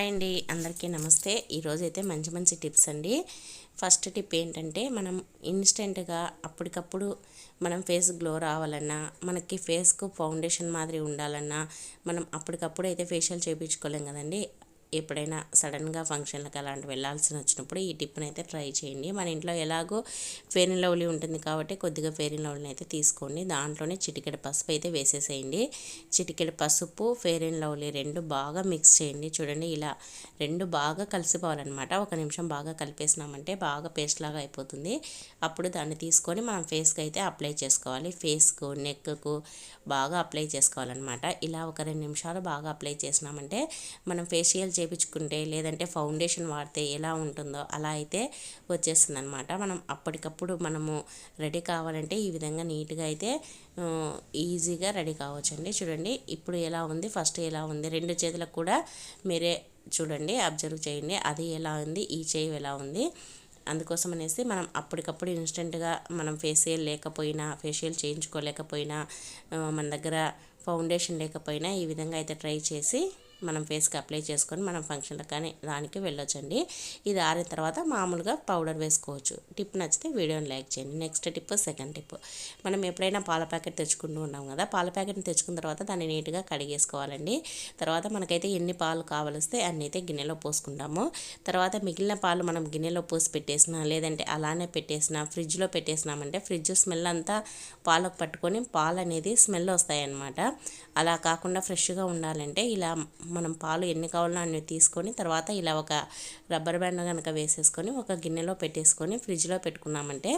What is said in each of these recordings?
అండి అందరికీ నమస్తే. ఈరోజైతే మంచి మంచి టిప్స్ అండి. ఫస్ట్ టిప్ ఏంటంటే మనం ఇన్స్టెంట్గా అప్పటికప్పుడు మనం ఫేస్ గ్లో రావాలన్నా మనకి ఫేస్కు ఫౌండేషన్ మాదిరి ఉండాలన్నా మనం అప్పటికప్పుడు అయితే ఫేషియల్ చేయించుకోలేం కదండి. ఎప్పుడైనా సడన్గా ఫంక్షన్లకు అలాంటి వెళ్ళాల్సి వచ్చినప్పుడు ఈ టిప్ని అయితే ట్రై చేయండి. మన ఇంట్లో ఎలాగో ఫేర్ అండ్ లవ్లీ ఉంటుంది కాబట్టి కొద్దిగా ఫేర్ అండ్ లవ్లీని అయితే తీసుకోండి. దాంట్లోనే చిటికెడ పసుపు అయితే వేసేసేయండి. చిటికెడ పసుపు ఫేర్ అండ్ లవ్లీ రెండు బాగా మిక్స్ చేయండి. చూడండి ఇలా రెండు బాగా కలిసిపోవాలన్నమాట. ఒక నిమిషం బాగా కలిపేసినామంటే బాగా పేస్ట్ లాగా అయిపోతుంది. అప్పుడు దాన్ని తీసుకొని మనం ఫేస్కి అయితే అప్లై చేసుకోవాలి. ఫేస్కు నెక్కు బాగా అప్లై చేసుకోవాలన్నమాట. ఇలా ఒక రెండు నిమిషాలు బాగా అప్లై చేసినామంటే మనం ఫేషియల్ చేపించుకుంటే లేదంటే ఫౌండేషన్ వాడితే ఎలా ఉంటుందో అలా అయితే వచ్చేస్తుంది అనమాట మనం అప్పటికప్పుడు మనము రెడీ కావాలంటే ఈ విధంగా నీట్గా అయితే ఈజీగా రెడీ కావచ్చండి. చూడండి ఇప్పుడు ఎలా ఉంది ఫస్ట్ ఎలా ఉంది రెండు చేతులకు కూడా మీరే చూడండి అబ్జర్వ్ చేయండి అది ఎలా ఉంది ఈ చేయి ఎలా ఉంది. అందుకోసం అనేసి మనం అప్పటికప్పుడు ఇన్స్టెంట్గా మనం ఫేషియల్ లేకపోయినా ఫేషియల్ చేయించుకోలేకపోయినా మన దగ్గర ఫౌండేషన్ లేకపోయినా ఈ విధంగా అయితే ట్రై చేసి మనం ఫేస్కి అప్లై చేసుకొని మనం ఫంక్షన్లకు కానీ దానికి వెళ్ళొచ్చండి. ఇది ఆరిన తర్వాత మామూలుగా పౌడర్ వేసుకోవచ్చు. టిప్ నచ్చితే వీడియోని లైక్ చేయండి. Next tip second tip. మనం ఎప్పుడైనా పాల ప్యాకెట్ తెచ్చుకుంటూ ఉన్నాం కదా పాల ప్యాకెట్ని తెచ్చుకున్న తర్వాత దాన్ని నీట్గా కడిగేసుకోవాలండి. తర్వాత మనకైతే ఎన్ని పాలు కావలిస్తే అన్ని అయితే గిన్నెలో పోసుకుంటాము. తర్వాత మిగిలిన పాలు మనం గిన్నెలో పోసి పెట్టేసినా లేదంటే అలానే పెట్టేసినా ఫ్రిడ్జ్లో పెట్టేసినామంటే ఫ్రిడ్జ్ స్మెల్ అంతా పాలకు పట్టుకొని పాలు అనేది స్మెల్ వస్తాయన్నమాట. అలా కాకుండా ఫ్రెష్గా ఉండాలంటే ఇలా మనం పాలు ఎన్ని కావాలో అన్ని తీసుకొని తర్వాత ఇలా ఒక రబ్బర్ బ్యాండ్ కనుక వేసేసుకొని ఒక గిన్నెలో పెట్టేసుకొని ఫ్రిడ్జ్లో పెట్టుకున్నామంటే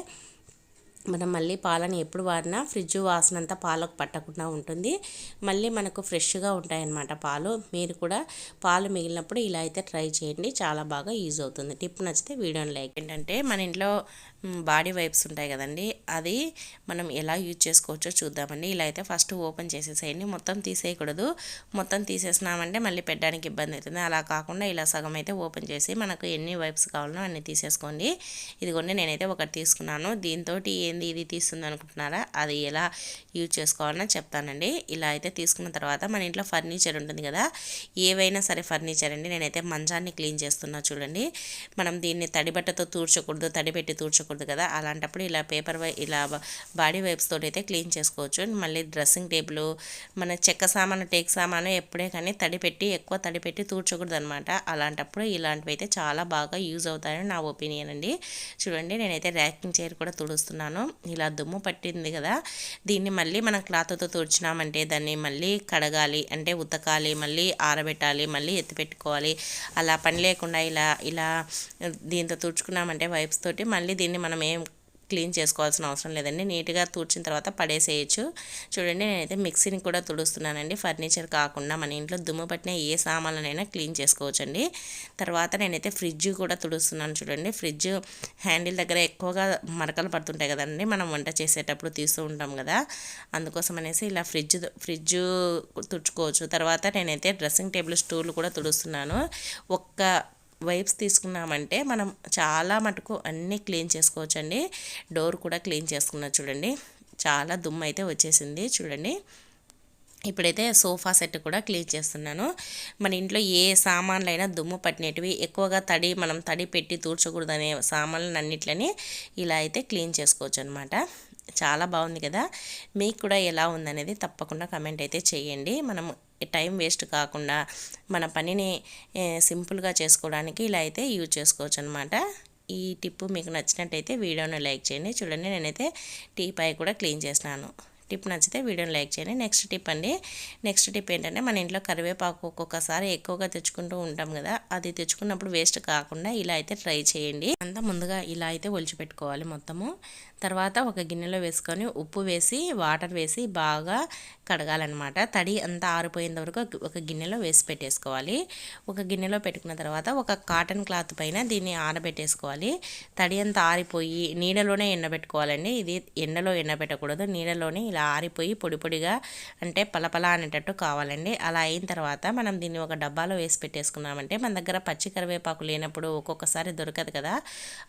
మనం మళ్ళీ పాలని ఎప్పుడు వాడినా ఫ్రిడ్జ్ వాసన అంతా పాలకు పట్టకుండా ఉంటుంది. మళ్ళీ మనకు ఫ్రెష్గా ఉంటాయన్నమాట పాలు. మీరు కూడా పాలు మిగిలినప్పుడు ఇలా అయితే ట్రై చేయండి. చాలా బాగా యూజ్ అవుతుంది. టిప్ నచ్చితే వీడియోని లైక్ ఏంటంటే మన ఇంట్లో బాడీ వైప్స్ ఉంటాయి కదండి. అది మనం ఎలా యూజ్ చేసుకోవచ్చో చూద్దామండి. ఇలా అయితే ఫస్ట్ ఓపెన్ చేసేసేయండి. మొత్తం తీసేయకూడదు. మొత్తం తీసేసినామంటే మళ్ళీ పెట్టడానికి ఇబ్బంది అవుతుంది. అలా కాకుండా ఇలా సగం అయితే ఓపెన్ చేసి మనకు ఎన్ని వైప్స్ కావాలో అన్ని తీసేసుకోండి. ఇదిగోండి నేనైతే ఒకటి తీసుకున్నాను. దీంతో ఏంది ఇది తీస్తుంది అనుకుంటున్నారా? అది ఎలా యూజ్ చేసుకోవాలని చెప్తానండి. ఇలా అయితే తీసుకున్న తర్వాత మన ఇంట్లో ఫర్నిచర్ ఉంటుంది కదా. ఏవైనా సరే ఫర్నిచర్ అండి. నేనైతే మంచాన్ని క్లీన్ చేస్తున్నా చూడండి. మనం దీన్ని తడిబట్టతో తూడ్చకూడదు తడిపెట్టి తూర్చకూడదు చేసుకోకూడదు కదా? అలాంటప్పుడు ఇలా పేపర్ వై ఇలా బాడీ వైప్స్తో అయితే క్లీన్ చేసుకోవచ్చు. మళ్ళీ డ్రెస్సింగ్ టేబుల్ మన చెక్క సామాను టేక్ సామాను ఎప్పుడే కానీ తడిపెట్టి ఎక్కువ తడిపెట్టి తూర్చకూడదు అనమాట అలాంటప్పుడు ఇలాంటివి అయితే చాలా బాగా యూజ్ అవుతాయని నా ఒపీనియన్ అండి. చూడండి నేనైతే ర్యాకింగ్ చైర్ కూడా తుడుస్తున్నాను. ఇలా దుమ్ము పట్టింది కదా? దీన్ని మళ్ళీ మనం క్లాత్తో తుడిచినామంటే దాన్ని మళ్ళీ కడగాలి. అంటే ఉతకాలి మళ్ళీ ఆరబెట్టాలి మళ్ళీ ఎత్తిపెట్టుకోవాలి అలా పని లేకుండా ఇలా ఇలా దీంతో తుడుచుకున్నామంటే వైప్స్ తోటి మళ్ళీ దీన్ని దీన్ని మనం ఏం క్లీన్ చేసుకోవాల్సిన అవసరం లేదండి. నీట్గా తుడిచిన తర్వాత పడేసేయచ్చు. చూడండి నేనైతే మిక్సీని కూడా తుడుస్తున్నానండి. ఫర్నిచర్ కాకుండా మన ఇంట్లో దుమ్ము పట్టిన ఏ సామాన్లనైనా క్లీన్ చేసుకోవచ్చండి. తర్వాత నేనైతే ఫ్రిడ్జ్ కూడా తుడుస్తున్నాను చూడండి. ఫ్రిడ్జ్ హ్యాండిల్ దగ్గర ఎక్కువగా మరకలు పడుతుంటాయి కదండి. మనం వంట చేసేటప్పుడు తీస్తూ ఉంటాం కదా. అందుకోసం అనేసి ఇలా ఫ్రిడ్జ్ ఫ్రిడ్జ్ తుడుచుకోవచ్చు. తర్వాత నేనైతే డ్రెస్సింగ్ టేబుల్ స్టూల్ కూడా తుడుస్తున్నాను. ఒక్క వైప్స్ తీసుకున్నామంటే మనం చాలా మటుకు అన్నీ క్లీన్ చేసుకోవచ్చండి. డోర్ కూడా క్లీన్ చేసుకున్నా చూడండి. చాలా దుమ్ము అయితే వచ్చేసింది చూడండి. ఇప్పుడైతే సోఫా సెట్ కూడా క్లీన్ చేస్తున్నాను. మన ఇంట్లో ఏ సామాన్లైనా దుమ్ము పట్టినవి ఎక్కువగా తడి మనం తడి పెట్టి తూర్చకూడదనే సామాన్లు అన్నిట్లని ఇలా అయితే క్లీన్ చేసుకోవచ్చు అనమాట చాలా బాగుంది కదా. మీకు కూడా ఎలా ఉందనేది తప్పకుండా కమెంట్ అయితే చేయండి. మనం టైం వేస్ట్ కాకుండా మన పనిని సింపుల్గా చేసుకోవడానికి ఇలా అయితే యూజ్ చేసుకోవచ్చు అనమాట ఈ టిప్పు మీకు నచ్చినట్టయితే వీడియోని లైక్ చేయండి. చూడండి నేనైతే టీ పై కూడా క్లీన్ చేసినాను టిప్ నచ్చితే వీడియోని లైక్ చేయండి. నెక్స్ట్ టిప్ అండి. నెక్స్ట్ టిప్ ఏంటంటే మన ఇంట్లో కరివేపాకు ఒక్కొక్కసారి ఎక్కువగా తెచ్చుకుంటూ ఉంటాం కదా అది తెచ్చుకున్నప్పుడు వేస్ట్ కాకుండా ఇలా అయితే ట్రై చేయండి. అంతా ముందుగా ఇలా అయితే ఒలిచిపెట్టుకోవాలి మొత్తము. తర్వాత ఒక గిన్నెలో వేసుకొని ఉప్పు వేసి వాటర్ వేసి బాగా కడగాలన్నమాట. తడి అంతా ఆరిపోయేంత వరకు ఒక గిన్నెలో వేసి పెట్టేసుకోవాలి. ఒక గిన్నెలో పెట్టుకున్న తర్వాత ఒక కాటన్ క్లాత్ పైన దీన్ని ఆరబెట్టేసుకోవాలి. తడి అంతా ఆరిపోయి నీడలోనే ఎండబెట్టుకోవాలండి. ఇది ఎండలో ఎండబెట్టకూడదు. నీడలోనే ఇలా ఆరిపోయి పొడి పొడిగా అంటే పలపల అనేటట్టు కావాలండి. అలా అయిన తర్వాత మనం దీన్ని ఒక డబ్బాలో వేసి పెట్టేసుకున్నామంటే మన దగ్గర పచ్చి కరివేపాకు లేనప్పుడు ఒక్కొక్కసారి దొరకదు కదా.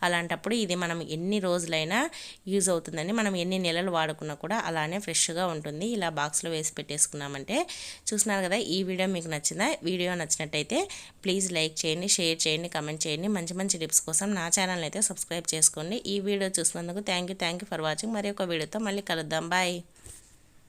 అలాంటప్పుడు ఇది మనం ఎన్ని రోజులైనా యూజ్ అవుతుందండి. మనం ఎన్ని నెలలు వాడుకున్నా కూడా అలానే ఫ్రెష్గా ఉంటుంది. ఇలా బాక్స్లో గ్లాస్లో వేసి పెట్టేసుకున్నామంటే చూస్తున్నారు కదా ఈ వీడియో మీకు నచ్చిందా? వీడియో నచ్చినట్టయితే ప్లీజ్ లైక్ చేయండి షేర్ చేయండి కమెంట్ చేయండి. మంచి మంచి టిప్స్ కోసం నా ఛానల్ అయితే సబ్స్క్రైబ్ చేసుకోండి. ఈ వీడియో చూసినందుకు thank you thank you for watching. మరి ఒక వీడియోతో మళ్ళీ కలుద్దాం. బాయ్.